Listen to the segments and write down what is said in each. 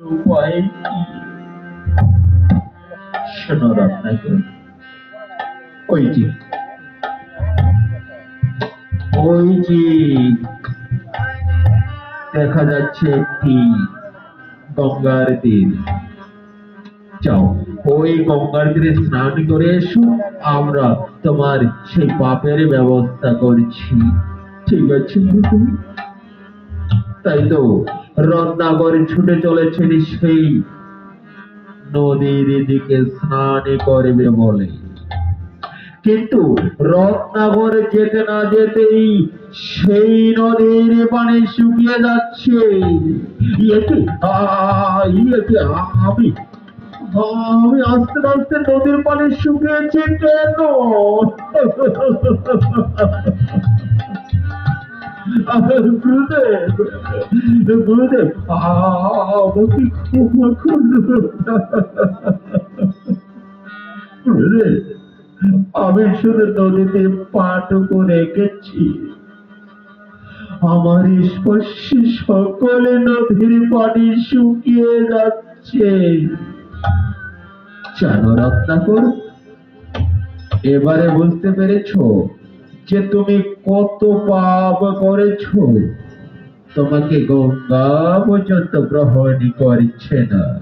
দেখা যাচ্ছে একটি গঙ্গার তীর। যাও ওই গঙ্গার তীরে স্নান করে এসো। আমরা তোমার সেই পাপের ব্যবস্থা করছি। ঠিক আছে তাই তো রত্নাকর ছুটে চলেছেন সেই নদীর দিকে স্নান করবে বলে কিন্তু রত্নাকর যেতে না যেতেই সেই নদীর পানি শুকিয়ে যাচ্ছে। আমি আমি আস্তে আস্তে নদীর পানি শুকিয়েছে কেন? গুরুদেব গুরুদেব আমাকে ক্ষমা করুন গুরুদেব আমি শুধু নদীতে পাটুকু রেখেছি আমার স্পর্শে সকলে নদীর পানি শুকিয়ে যাচ্ছে জানো রত্নাকর, এবারে বুঝতে পেরেছ যে তুমি কত পাপ করেছ, তোমাকে গঙ্গা পর্যন্ত গ্রহণ করছে না।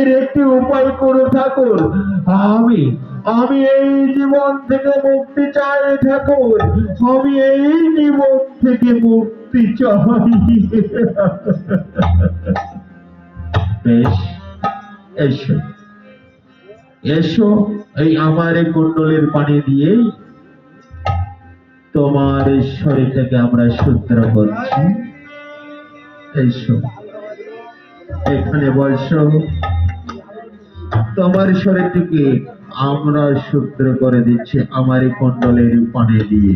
এর একটি উপায় করে ঠাকুর। আমি আমি এই জীবন থেকে মুক্তি চাই ঠাকুর। আমি এই জীবন থেকে মুক্তি চাই। বেশ, এসো এসো। এই আমার এই কুণ্ডলের পানি দিয়ে তোমার এই শরীরটাকে আমরা শুদ্ধ করছি। এসো। এখানে বসো। তোমার শরীরটিকে আমরা শুদ্ধ করে দিচ্ছি আমার এই কুণ্ডলের পানি দিয়ে।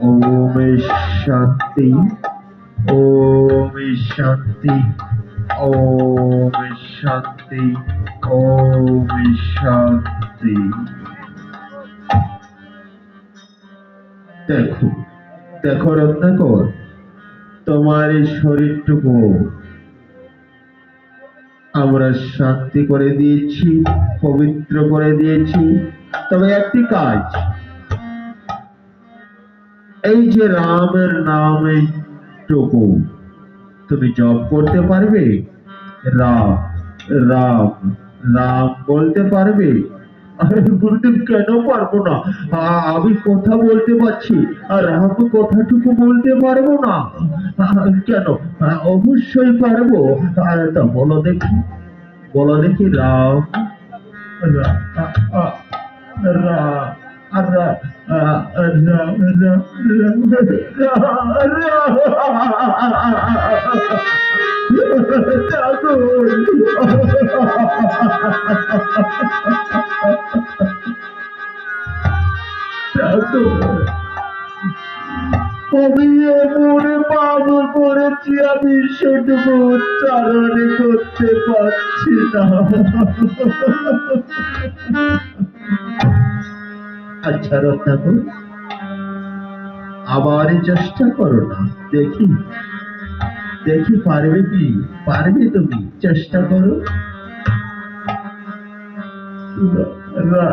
ওম শান্তি ওম শান্তি, ওম শান্তি ওম শান্তি দেখো দেখো রত্নাকর, তোমার এই শরীরটুকু আমরা শান্তি করে দিয়েছি, পবিত্র করে দিয়েছি। তবে একটি কাজ, এই যে রামের নামে টুকু, তুমি জপ করতে পারবে? রাম। রাম রাম বলতে পারবে? গুরুদেব, কেন পারব না? আমি কথা বলতে পারছি, আর রাম কথাটুকু বলতে পারব না। কেন? অবশ্যই পারব। তা বলো দেখি বলো দেখি, রাম রা আমি এমন পাপ করেছি আমি সেটুকু উচ্চারণ করতে পারছি না আচ্ছা আবার চেষ্টা করো না দেখি। দেখি পারবে কি? পারবে তুমি? চেষ্টা করো। রা।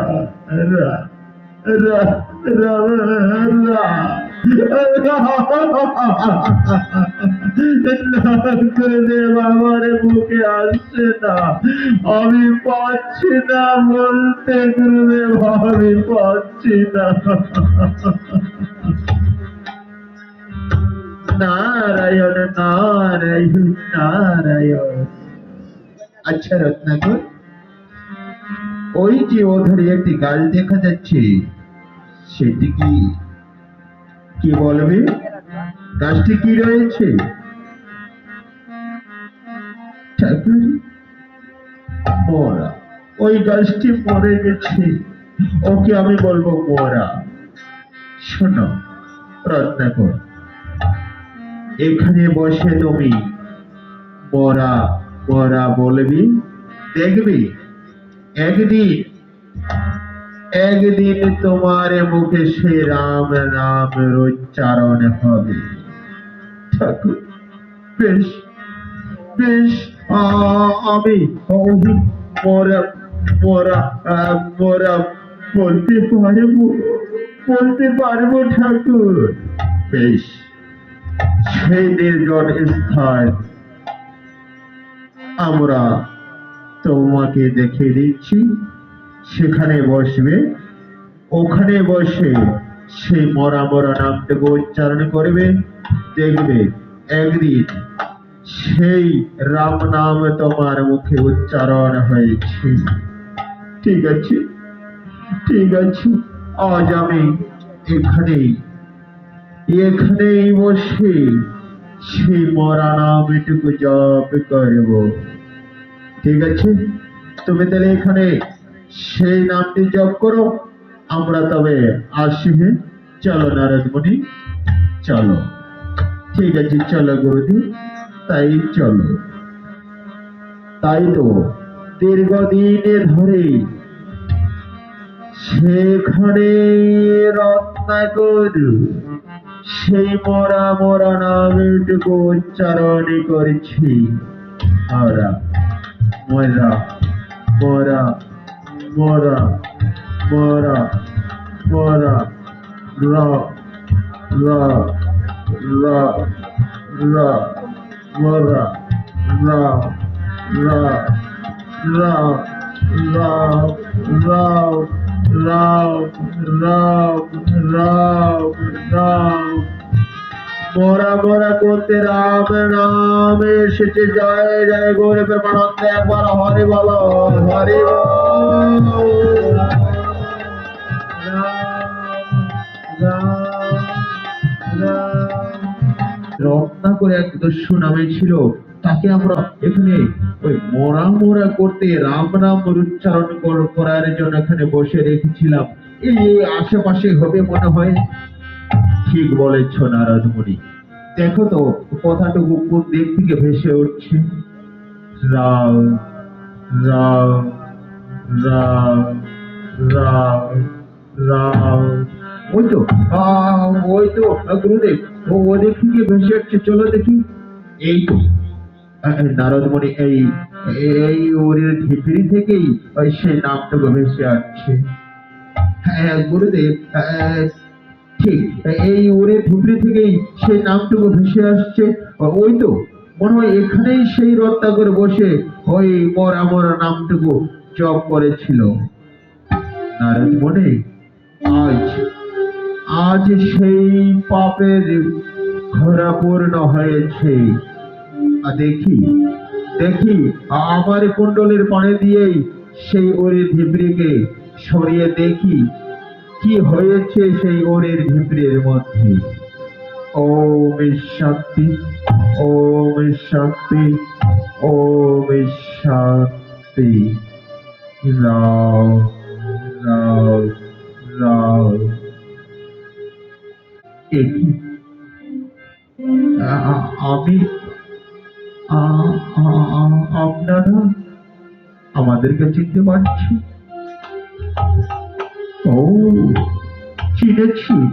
আমার মুখে আসছে না। আমি পাচ্ছি না বলতে গুরুদেব আমি পাচ্ছি না। নারায়ণ নারায়ণ নারায়ণ। আচ্ছা রত্নাকর ওই যে ওধারে একটি গাছ দেখা যাচ্ছে। সেটি কি? কি বলবে? গাছটি কি রয়েছে? ঠাকুর মরা, ওই গাছটি মরে গেছে। ওকে আমি বলব শোনো রত্নাকর এখানে বসে তুমি বলবি? দেখবি? একদিন একদিন তোমার মুখে সে রাম নামের উচ্চারণ হবে। ঠাকুর, বেশ বেশ। আমি বলতে পারব বলতে পারব ঠাকুর। বেশ। সেই নির্জন স্থান। আমরা তোমাকে দেখে দিচ্ছি। সেখানে বসবে। ওখানে বসে সেই মরা মরা নামটাকে উচ্চারণ করবে। দেখবে একদিন সেই রাম নাম তোমার মুখে উচ্চারণ হয়েছে। ঠিক আছে? ঠিক আছে। আজ আমি এখানেই এখানেই বসে সেই মরা নামটুকু জপ করব। ঠিক আছে? তুমি তাহলে এখানে সেই নামটি জপ করো, আমরা তবে আসি হ্যাঁ? চলো নারদ মুনি চলো। ঠিক আছে, চলো গুরুজি। তাই চলো। তাই তো দীর্ঘদিনে ধরে সেখানে রত্নাকর, সেই মরা মরা নামটুকু উচ্চারণ করছি। আমরা মরা মরা মরা মরা মরা, রা রা রা রা মরা রা রা রা রাম রাম রাম রাম রাম রাম মরা মরা করতে রাম নাম এসেছে, জয় জয় গৌরে প্রেমানন্দ একবার হরে বলো, হরে রত্নাকর এক দস্যু নামে ছিল। তাকে আমরা এখানে ওই মরা মরা করতে রাম নাম উচ্চারণ করার জন্য এখানে বসে রেখেছিলাম। এই আশেপাশে হবে মনে হয়? ঠিক বলেছ নারদ মুনি দেখো তো, কথাটুকু কোন দিক থেকে ভেসে উঠছে। রাম রাম রাম রাম রাম। ওই তো ওই তো, গুরুদেব। ও ওদিক থেকে ভেসে উঠছে চলো দেখি। এই নারদমণি, এই এই ওর ঢিপিরি থেকেই সেই নামটুকু ভেসে আসছে। হ্যাঁ গুরুদেব ঠিক, এই ওরে ঢুকরি থেকেই সেই নামটুকু ভেসে আসছে। ওই তো, মনে হয় এখানেই সেই রত্নাকর বসে ওই মরা মরা নামটুকু জপ করেছিল। নারদ মনে আজ আজ সেই পাপের ঘোরা পূর্ণ হয়েছে। দেখি দেখি আমার কুণ্ডলের পানি দিয়েই সেই ওরে ধিবরিকে সরিয়ে দেখি, কি হয়েছে সেই ওরের ঝিপড়ির মধ্যে। ওম শান্তি ওম শান্তি ওম শান্তি। রাম। আ- আমি আপনারা আমাদেরকে চিনতে পারছি? ও, চিনেছি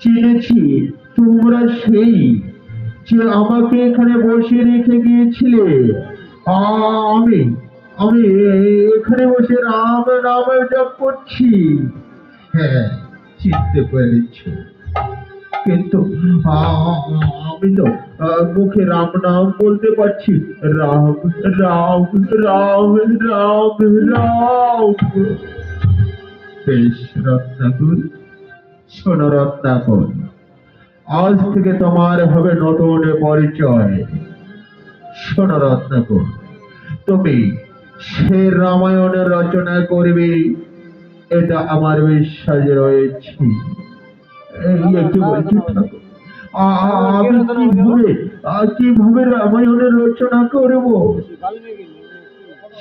চিনেছি। তোমরা সেই যে আমাকে এখানে বসে রেখে গিয়েছিলে। আমি আমি এখানে বসে রাম নাম জপ করছি। হ্যাঁ চিনতে পেরেছি। কিন্তু আমি তো মুখে রাম নাম বলতে পারছি। রাম রাম রাম রাম রাম। আজ থেকে তোমার হবে নতুন পরিচয়। শোনো তুমি সে রামায়ণের রচনা করবে, এটা আমার বিশ্বাস রয়েছে। ঠাকুর। আ- আ- আমি কীভাবে রামায়ণের রচনা করব?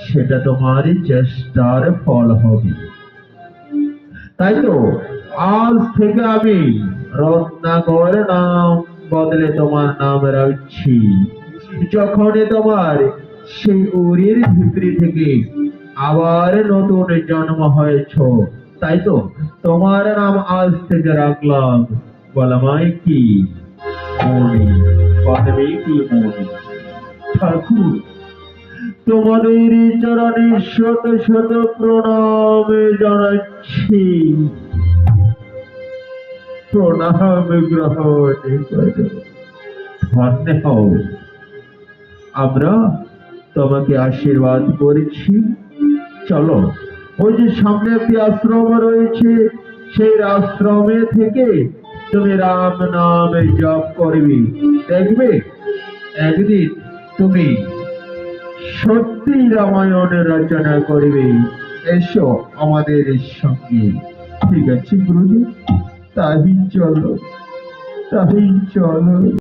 সেটা তোমারই চেষ্টার ফল হবে। তাই তো, আজ থেকে আমি রত্নাকর নাম বদলে তোমার নাম রাখছি। যখনই তোমার সেই উরির ভিতরি থেকে আবার নতুন জন্ম হয়েছ তাই তো? তোমার নাম আজ থেকে রাখলাম। বলামাই কি? মনি। বাল্মীকি মনি? ঠাকুর, তোমাদের চরণে শত শত প্রণাম জানাচ্ছি। প্রণাম গ্রহণ হও। আমরা তোমাকে আশীর্বাদ করেছি। চলো। ওই যে সামনে একটি আশ্রম রয়েছে, সেই আশ্রমে থেকে তুমি রাম নাম জপ করবে। দেখবে, একদিন তুমি সত্যি রামায়ণের রচনা করবে। এসো আমাদের সঙ্গে। ঠিক আছে গুরুদেব তাই চলো তাই চলো।